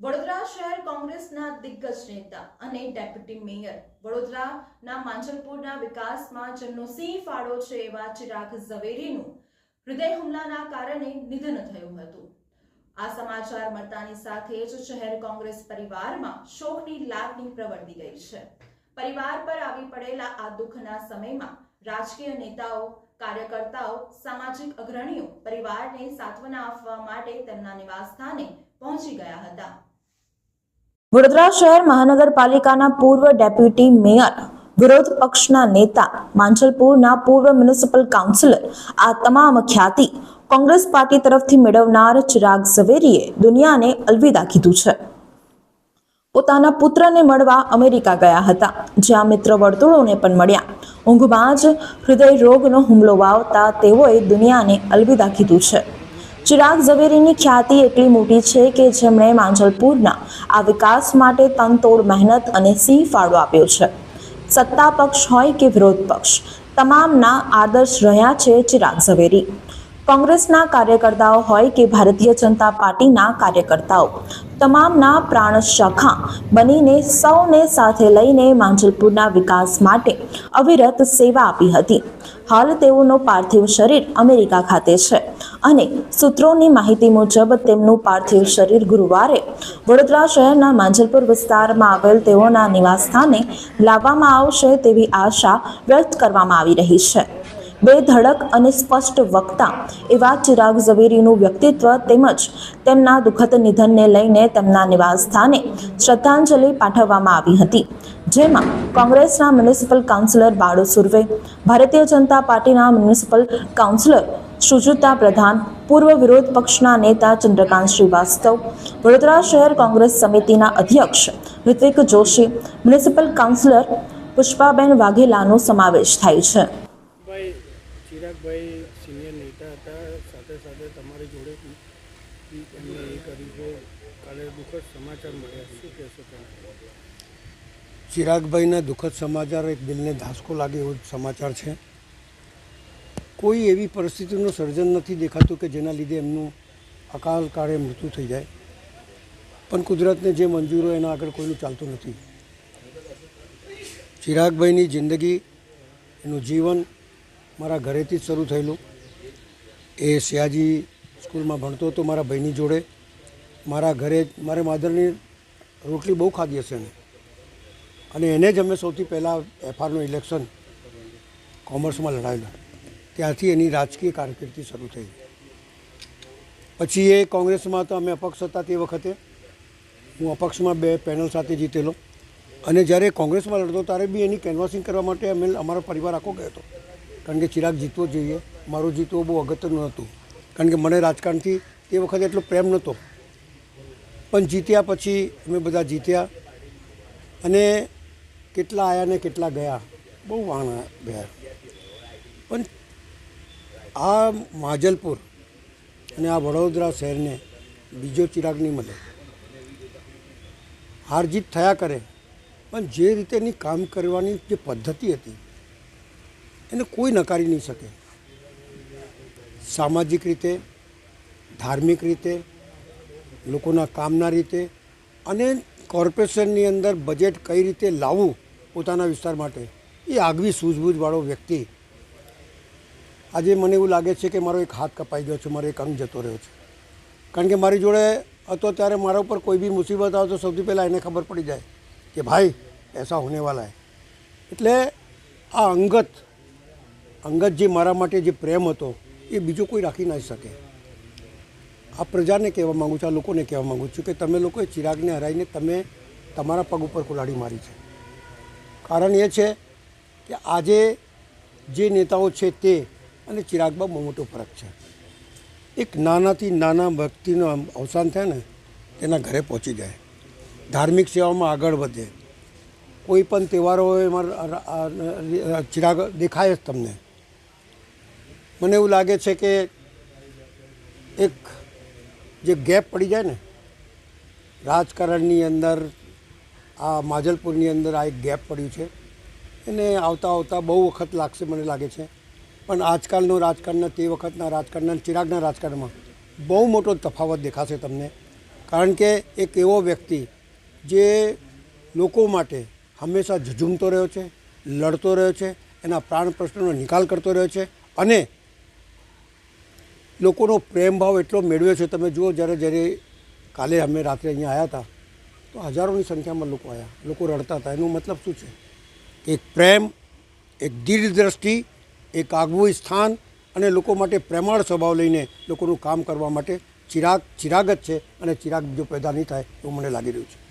વડોદરા શહેર કોંગ્રેસના દિગ્ગજ નેતા અને ડેપ્યુટી મેયર. વડોદરાના માંજલપુરના વિકાસમાં જેમનો સિંહ ફાળો છે એવા ચિરાગ ઝવેરીનું હૃદય હુમલાના કારણે નિધન થયું હતું. આ સમાચાર મળતાની સાથે જ શહેર કોંગ્રેસ પરિવારમાં શોકની લાગણી પ્રવર્તી ગઈ છે. પરિવાર પર આવી પડેલા આ દુઃખના સમયમાં રાજકીય નેતાઓ, કાર્યકર્તાઓ, સામાજિક અગ્રણીઓ પરિવારને સાંત્વના આપવા માટે તેમના નિવાસસ્થાને પહોંચી ગયા હતા. વડોદરા શહેર મહાનગરપાલિકાના પૂર્વ ડેપ્યુટી મેયર, વિરોધ પક્ષના નેતા, માંજલપુરના પૂર્વ મ્યુનિસિપલ કાઉન્સિલર, આ તમામ ખ્યાતિ કોંગ્રેસ પાર્ટી તરફથી મેળવનાર ચિરાગ ઝવેરીએ દુનિયાને અલવિદા કીધું છે. પોતાના પુત્રને મળવા અમેરિકા ગયા હતા, જ્યાં મિત્ર વર્તુળોને પણ મળ્યા. ઊંઘમાં જ હૃદય રોગનો હુમલો વાવતા તેઓએ દુનિયાને અલવિદા કીધું છે. ચિરાગ ઝવેરીની ખ્યાતિ એટલી મોટી છે કે જેમણે માંજલપુરના આ વિકાસ માટે તનતોડ મહેનત અને સિંહ ફાળો આપ્યો છે. સત્તા પક્ષ હોય કે વિરોધ પક્ષ, તમામના આદર્શ રહ્યા છે ચિરાગ ઝવેરી. કોંગ્રેસના કાર્યકર્તાઓ હોય કે ભારતીય જનતા પાર્ટીના કાર્યકર્તાઓ, તમામના પ્રાણ શાખા બનીને સૌને સાથે લઈને માંજલપુરના વિકાસ માટે અવિરત સેવા આપી હતી. હાલ તેઓનો પાર્થિવ શરીર અમેરિકા ખાતે છે. અને સૂત્રોની માહિતી મુજબ તેમનું પાર્થિવ શરીર ગુરુવારે વડોદરા શહેરના માંજલપુર વિસ્તારમાં આવેલ તેઓના નિવાસસ્થાને લાવવામાં આવશે તેવી આશા વ્યક્ત કરવામાં આવી રહી છે. બે ધડક અને સ્પષ્ટ વક્તા એવા ચિરાગ ઝવેરીનું વ્યક્તિત્વ તેમજ તેમના દુઃખદ નિધનને લઈને તેમના નિવાસસ્થાને શ્રદ્ધાંજલિ પાઠવવામાં આવી હતી. જેમાં કોંગ્રેસના મ્યુનિસિપલ કાઉન્સિલર બાળુ સુર્વે, ભારતીય જનતા પાર્ટીના મ્યુનિસિપલ કાઉન્સિલર સુજુતા પ્રધાન પૂર્વ વિરોધ પક્ષના નેતા ચંદ્રકાંત શ્રીવાસ્તવ વડોદરા શહેર કોંગ્રેસ સમિતિના અધ્યક્ષ ઋત્વિક જોશી મ્યુનિસિપલ કાઉન્સિલર પુષ્પાબેન વાઘેલાનો સમાવેશ થાય છે. ભાઈ ચિરાગભાઈ સિનિયર નેતા હતા. સાથે સાથે તમારી જોડે એમને એ કર્યું છે કાલે દુઃખદ સમાચાર મળ્યા. શું કહેશો તમે? ચિરાગભાઈના દુઃખદ સમાચાર એક દિલને ધાસકો લાગે એવો સમાચાર છે. કોઈ એવી પરિસ્થિતિનું સર્જન નથી દેખાતું કે જેના લીધે એમનું અકાલ કાળે મૃત્યુ થઈ જાય. પણ કુદરતને જે મંજૂર હોય એના આગળ કોઈનું ચાલતું નથી. ચિરાગભાઈની જિંદગી, એનું જીવન મારા ઘરેથી જ શરૂ થયેલું. એ સયાજી સ્કૂલમાં ભણતો હતો મારા ભાઈની જોડે. મારા ઘરે મારે માધરની રોટલી બહુ ખાધી હશે એને. અને એને જ અમે સૌથી પહેલાં એફઆરનું ઇલેક્શન કોમર્સમાં લડાયેલું. ત્યાંથી એની રાજકીય કારકિર્દી શરૂ થઈ. પછી એ કોંગ્રેસમાં તો અમે અપક્ષ હતા તે વખતે. હું અપક્ષમાં બે પેનલ સાથે જીતેલો. અને જ્યારે કોંગ્રેસમાં લડતો ત્યારે બી એની કેનવાસિંગ કરવા માટે અમે અમારો પરિવાર આખો ગયો હતો. કારણ કે ચિરાગ જીતવો જોઈએ. મારું જીતવું બહુ અગત્યનું હતું કારણ કે મને રાજકારણથી તે વખતે એટલો પ્રેમ નહોતો. પણ જીત્યા પછી અમે બધા જીત્યા. અને કેટલા આવ્યા ને કેટલા ગયા, બહુ વાણ ગયા. પણ આ માજલપુર અને આ વડોદરા શહેરને બીજો ચિરાગ નહીં મળે હારજીત થયા કરે, પણ જે રીતેની કામ કરવાની જે પદ્ધતિ હતી, એને કોઈ નકારી નહીં શકે. સામાજિક રીતે, ધાર્મિક રીતે, લોકોના કામના રીતે અને કોર્પોરેશનની અંદર બજેટ કઈ રીતે લાવવું પોતાના વિસ્તાર માટે, એ આગવી સૂઝબૂઝવાળો વ્યક્તિ આજે મને એવું લાગે છે કે મારો એક હાથ કપાઈ ગયો છે, મારો એક અંગ જતો રહ્યો છે. કારણ કે મારી જોડે હતો ત્યારે મારા ઉપર કોઈ બી મુસીબત આવે તો સૌથી પહેલાં એને ખબર પડી જાય કે ભાઈ, એસા હોને વાલા હે. એટલે આ અંગત અંગત જે મારા માટે જે પ્રેમ હતો, એ બીજો કોઈ રાખી ના શકે. આ પ્રજાને કહેવા માગું છું, આ લોકોને કહેવા માગું છું કે તમે લોકોએ ચિરાગને હરાવીને તમે તમારા પગ ઉપર કુલાડી મારી છે. કારણ એ છે કે આજે જે નેતાઓ છે તે અને ચિરાગમાં બહુ મોટો ફરક છે. એક નાનાથી નાના વ્યક્તિનું અવસાન થાય ને, તેના ઘરે પહોંચી જાય. ધાર્મિક સેવામાં આગળ વધે. કોઈ પણ તહેવારો હોય ચિરાગ દેખાય જ તમને. મને એવું લાગે છે કે એક જે ગેપ પડી જાય ને, રાજકારણની અંદર, આ માજલપુરની અંદર આ એક ગેપ પડ્યું છે. એને આવતા આવતા બહુ વખત લાગશે મને લાગે છે. પણ આજકાલનું રાજકારણના તે વખતના રાજકારણના ચિરાગના રાજકારણમાં બહુ મોટો તફાવત દેખાશે તમને. કારણ કે એક એવો વ્યક્તિ જે લોકો માટે હંમેશા ઝઝૂમતો રહ્યો છે, લડતો રહ્યો છે, એના પ્રાણ પ્રશ્નોનો નિકાલ કરતો રહ્યો છે અને લોકોનો પ્રેમ ભાવ એટલો મેળવ્યો છે. તમે જુઓ જ્યારે જ્યારે કાલે અમે રાત્રે અહીંયા આવ્યા હતા, તો હજારોની સંખ્યામાં લોકો આવ્યા, લોકો રડતા હતા. એનો મતલબ શું છે? એક પ્રેમ, એક દીર્ઘદ્રષ્ટિ એક આગવું સ્થાન અને લોકો માટે પ્રેમાળ સ્વભાવ લઈને લોકોનું કામ કરવા માટે ચિરાગ ચિરાગ જ છે અને ચિરાગ બીજો પેદા નહીં થાય એવું મને લાગી રહ્યું છે.